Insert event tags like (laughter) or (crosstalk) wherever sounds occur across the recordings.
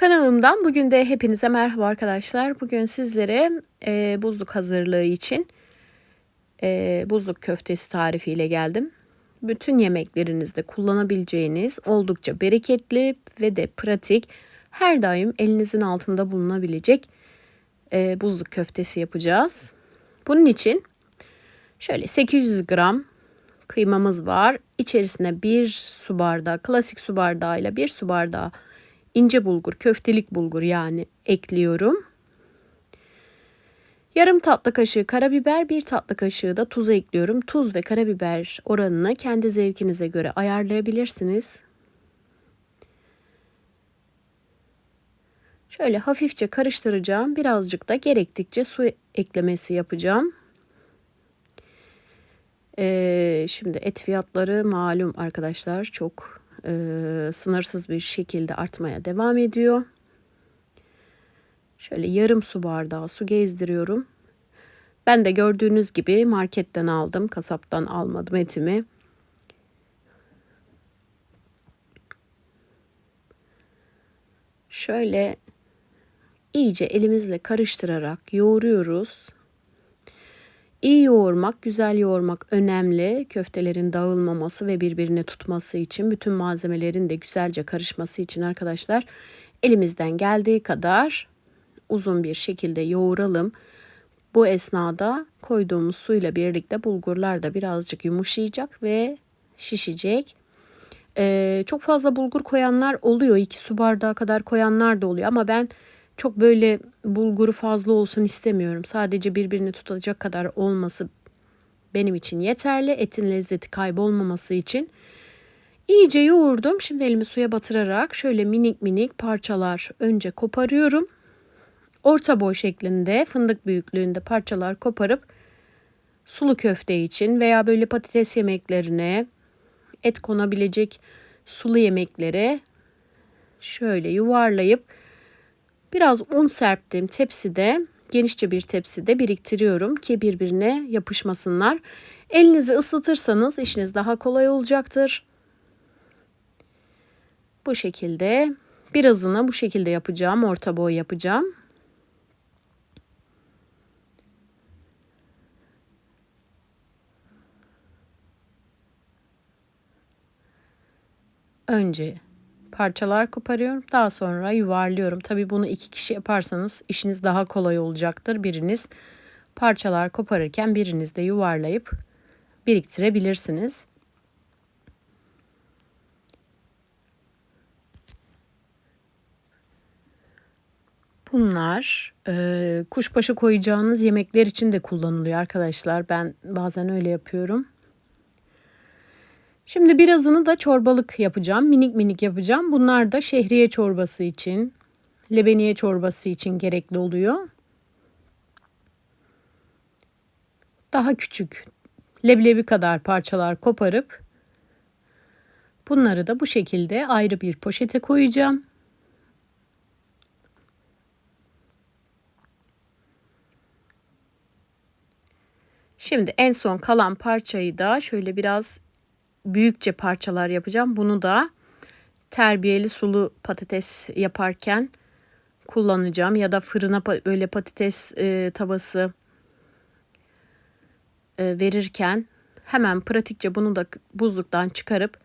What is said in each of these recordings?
Kanalımdan bugün de hepinize merhaba arkadaşlar. Bugün sizlere e, buzluk hazırlığı için e, buzluk köftesi tarifiyle geldim. Bütün yemeklerinizde kullanabileceğiniz oldukça bereketli ve de pratik her daim elinizin altında bulunabilecek e, buzluk köftesi yapacağız. Bunun için şöyle 800 gram kıymamız var. İçerisine bir su bardağı klasik su bardağıyla bir su bardağı ince bulgur, köftelik bulgur yani ekliyorum. Yarım tatlı kaşığı karabiber, bir tatlı kaşığı da tuz ekliyorum. Tuz ve karabiber oranını kendi zevkinize göre ayarlayabilirsiniz. Şöyle hafifçe karıştıracağım. Birazcık da gerektikçe su eklemesi yapacağım. Ee, şimdi et fiyatları malum arkadaşlar çok e, sınırsız bir şekilde artmaya devam ediyor. Şöyle yarım su bardağı su gezdiriyorum. Ben de gördüğünüz gibi marketten aldım. Kasaptan almadım etimi. Şöyle iyice elimizle karıştırarak yoğuruyoruz. İyi yoğurmak, güzel yoğurmak önemli. Köftelerin dağılmaması ve birbirine tutması için, bütün malzemelerin de güzelce karışması için arkadaşlar elimizden geldiği kadar uzun bir şekilde yoğuralım. Bu esnada koyduğumuz suyla birlikte bulgurlar da birazcık yumuşayacak ve şişecek. Ee, çok fazla bulgur koyanlar oluyor. 2 su bardağı kadar koyanlar da oluyor ama ben çok böyle bulguru fazla olsun istemiyorum. Sadece birbirini tutacak kadar olması benim için yeterli. Etin lezzeti kaybolmaması için. İyice yoğurdum. Şimdi elimi suya batırarak şöyle minik minik parçalar önce koparıyorum. Orta boy şeklinde fındık büyüklüğünde parçalar koparıp sulu köfte için veya böyle patates yemeklerine et konabilecek sulu yemeklere şöyle yuvarlayıp Biraz un serptim tepside, genişçe bir tepside biriktiriyorum ki birbirine yapışmasınlar. Elinizi ısıtırsanız işiniz daha kolay olacaktır. Bu şekilde birazını bu şekilde yapacağım, orta boy yapacağım. Önce parçalar koparıyorum. Daha sonra yuvarlıyorum. Tabi bunu iki kişi yaparsanız işiniz daha kolay olacaktır. Biriniz parçalar koparırken biriniz de yuvarlayıp biriktirebilirsiniz. Bunlar e, kuşbaşı koyacağınız yemekler için de kullanılıyor arkadaşlar. Ben bazen öyle yapıyorum. Şimdi birazını da çorbalık yapacağım. Minik minik yapacağım. Bunlar da şehriye çorbası için, lebeniye çorbası için gerekli oluyor. Daha küçük leblebi kadar parçalar koparıp bunları da bu şekilde ayrı bir poşete koyacağım. Şimdi en son kalan parçayı da şöyle biraz büyükçe parçalar yapacağım. Bunu da terbiyeli sulu patates yaparken kullanacağım ya da fırına böyle patates e, tavası e, verirken hemen pratikçe bunu da buzluktan çıkarıp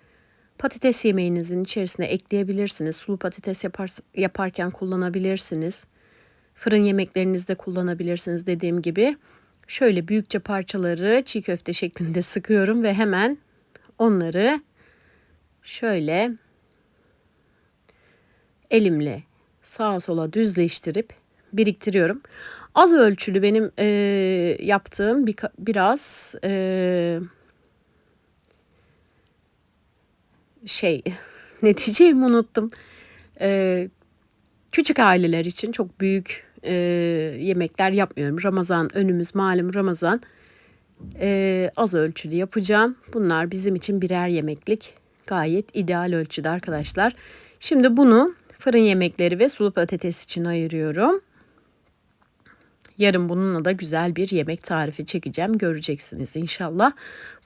patates yemeğinizin içerisine ekleyebilirsiniz. Sulu patates yapar, yaparken kullanabilirsiniz. Fırın yemeklerinizde kullanabilirsiniz dediğim gibi. Şöyle büyükçe parçaları çiğ köfte şeklinde (laughs) sıkıyorum ve hemen onları şöyle elimle sağa sola düzleştirip biriktiriyorum. Az ölçülü benim e, yaptığım bir, biraz e, şey (laughs) neticeyi unuttum. E, küçük aileler için çok büyük e, yemekler yapmıyorum. Ramazan önümüz malum Ramazan. Ee, az ölçülü yapacağım. Bunlar bizim için birer yemeklik gayet ideal ölçüde arkadaşlar. Şimdi bunu fırın yemekleri ve sulu patates için ayırıyorum. Yarın bununla da güzel bir yemek tarifi çekeceğim. Göreceksiniz inşallah.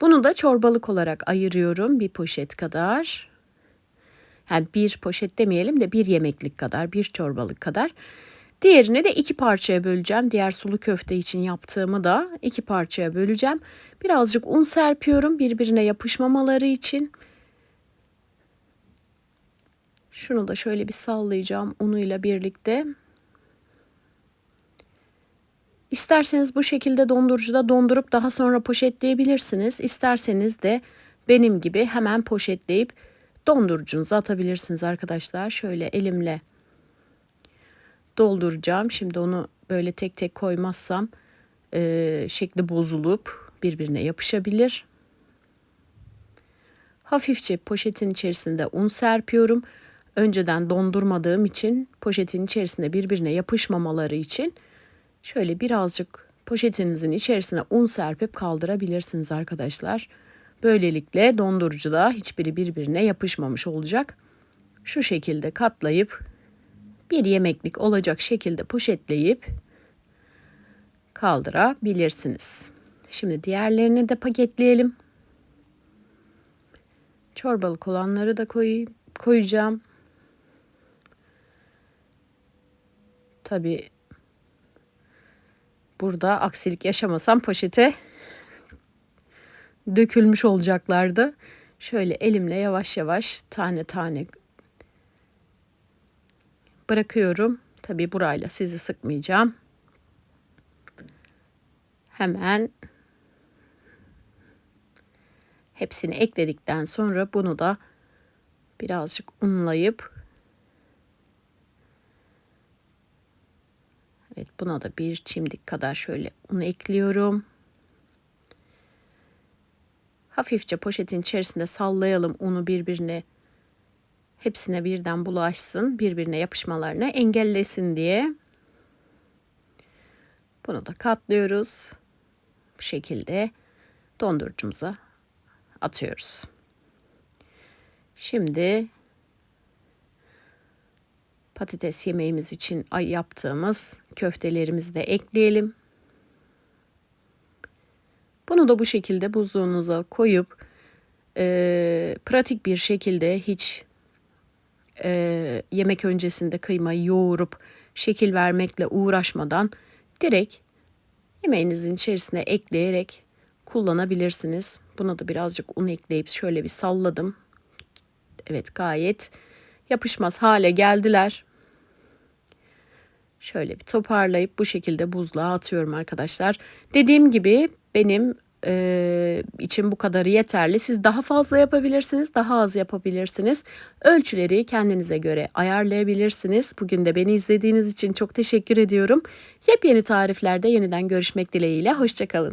Bunu da çorbalık olarak ayırıyorum. Bir poşet kadar. Yani bir poşet demeyelim de bir yemeklik kadar, bir çorbalık kadar. Diğerini de iki parçaya böleceğim. Diğer sulu köfte için yaptığımı da iki parçaya böleceğim. Birazcık un serpiyorum birbirine yapışmamaları için. Şunu da şöyle bir sallayacağım unuyla birlikte. İsterseniz bu şekilde dondurucuda dondurup daha sonra poşetleyebilirsiniz. İsterseniz de benim gibi hemen poşetleyip dondurucunuza atabilirsiniz arkadaşlar. Şöyle elimle dolduracağım. Şimdi onu böyle tek tek koymazsam e, şekli bozulup birbirine yapışabilir. Hafifçe poşetin içerisinde un serpiyorum. Önceden dondurmadığım için poşetin içerisinde birbirine yapışmamaları için şöyle birazcık poşetinizin içerisine un serpip kaldırabilirsiniz arkadaşlar. Böylelikle dondurucuda hiçbiri birbirine yapışmamış olacak. Şu şekilde katlayıp bir yemeklik olacak şekilde poşetleyip kaldırabilirsiniz. Şimdi diğerlerini de paketleyelim. Çorbalık olanları da koy, koyacağım. Tabi burada aksilik yaşamasam poşete dökülmüş olacaklardı. Şöyle elimle yavaş yavaş tane tane bırakıyorum. Tabi burayla sizi sıkmayacağım. Hemen hepsini ekledikten sonra bunu da birazcık unlayıp Evet buna da bir çimdik kadar şöyle un ekliyorum. Hafifçe poşetin içerisinde sallayalım unu birbirine hepsine birden bulaşsın, birbirine yapışmalarını engellesin diye. Bunu da katlıyoruz. Bu şekilde dondurucumuza atıyoruz. Şimdi patates yemeğimiz için yaptığımız köftelerimizi de ekleyelim. Bunu da bu şekilde buzluğunuza koyup e, pratik bir şekilde hiç e, yemek öncesinde kıymayı yoğurup şekil vermekle uğraşmadan direkt yemeğinizin içerisine ekleyerek kullanabilirsiniz. Buna da birazcık un ekleyip şöyle bir salladım. Evet gayet yapışmaz hale geldiler. Şöyle bir toparlayıp bu şekilde buzluğa atıyorum arkadaşlar. Dediğim gibi benim e, için bu kadarı yeterli. Siz daha fazla yapabilirsiniz, daha az yapabilirsiniz. Ölçüleri kendinize göre ayarlayabilirsiniz. Bugün de beni izlediğiniz için çok teşekkür ediyorum. Yepyeni tariflerde yeniden görüşmek dileğiyle. Hoşçakalın.